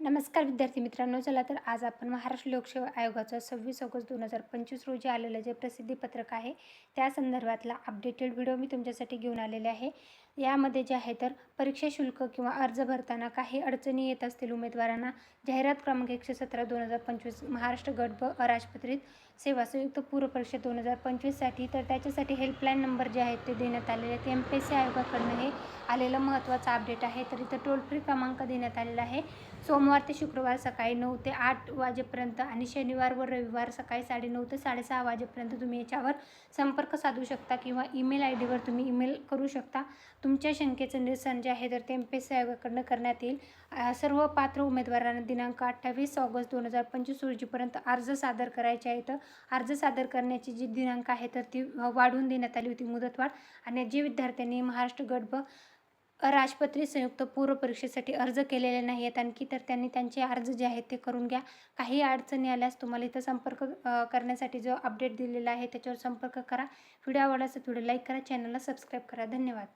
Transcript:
नमस्कार विद्यार्थी मित्रांनो चला तर आज आपण महाराष्ट्र लोकसेवा आयोगाचं सव्वीस ऑगस्ट दोन हजार पंचवीस रोजी आलेलं जे प्रसिद्धीपत्रक आहे त्या संदर्भातला अपडेटेड व्हिडिओ मी तुमच्यासाठी घेऊन आलेले आहे. यामध्ये जे आहे तर परीक्षा शुल्क किंवा अर्ज भरताना काही अडचणी येत असतील उमेदवारांना जाहिरात क्रमांक एकशे सतरा दोन हजार पंचवीस महाराष्ट्र गट ब अराजपत्रित सेवा संयुक्त पूर्व परीक्षा दोन हजार पंचवीससाठी तर त्याच्यासाठी हेल्पलाईन नंबर जे आहेत ते देण्यात आलेले आहेत. एम पी एस सी आयोगाकडनं हे आलेलं महत्त्वाचं अपडेट आहे तर इथं टोल फ्री क्रमांक देण्यात आलेला आहे. सोमवार ते शुक्रवार सकाळी नऊ ते आठ वाजेपर्यंत आणि शनिवार व रविवार सकाळी साडेनऊ ते साडेसहा वाजेपर्यंत तुम्ही याच्यावर संपर्क साधू शकता किंवा ईमेल आय डीवर तुम्ही ईमेल करू शकता. तुमच्या शंकेचं निरसन जे आहे तर ते एम पी एस सी आयोगाकडनं करण्यात येईल. सर्व पात्र उमेदवारांना दिनांक अठ्ठावीस ऑगस्ट दोन हजार पंचवीस रोजीपर्यंत अर्ज सादर करायचे आहेत अर्ज सादर करण्याची जी दिनांक आहे तर ती वाढवून देण्यात आली होती मुदतवाढ. आणि जे विद्यार्थ्यांनी महाराष्ट्र गट ब राजपत्रित संयुक्त पूर्व परीक्षेसाठी अर्ज केलेले नाही आहेत आणखी तर त्यांनी त्यांचे अर्ज जे आहेत ते करून घ्या. काही अडचणी आल्यास तुम्हाला इथं संपर्क करण्यासाठी जो अपडेट दिलेला आहे त्याच्यावर संपर्क करा. व्हिडिओ आवडला असेल व्हिडिओ लाईक करा. चॅनलला सबस्क्राईब करा. धन्यवाद.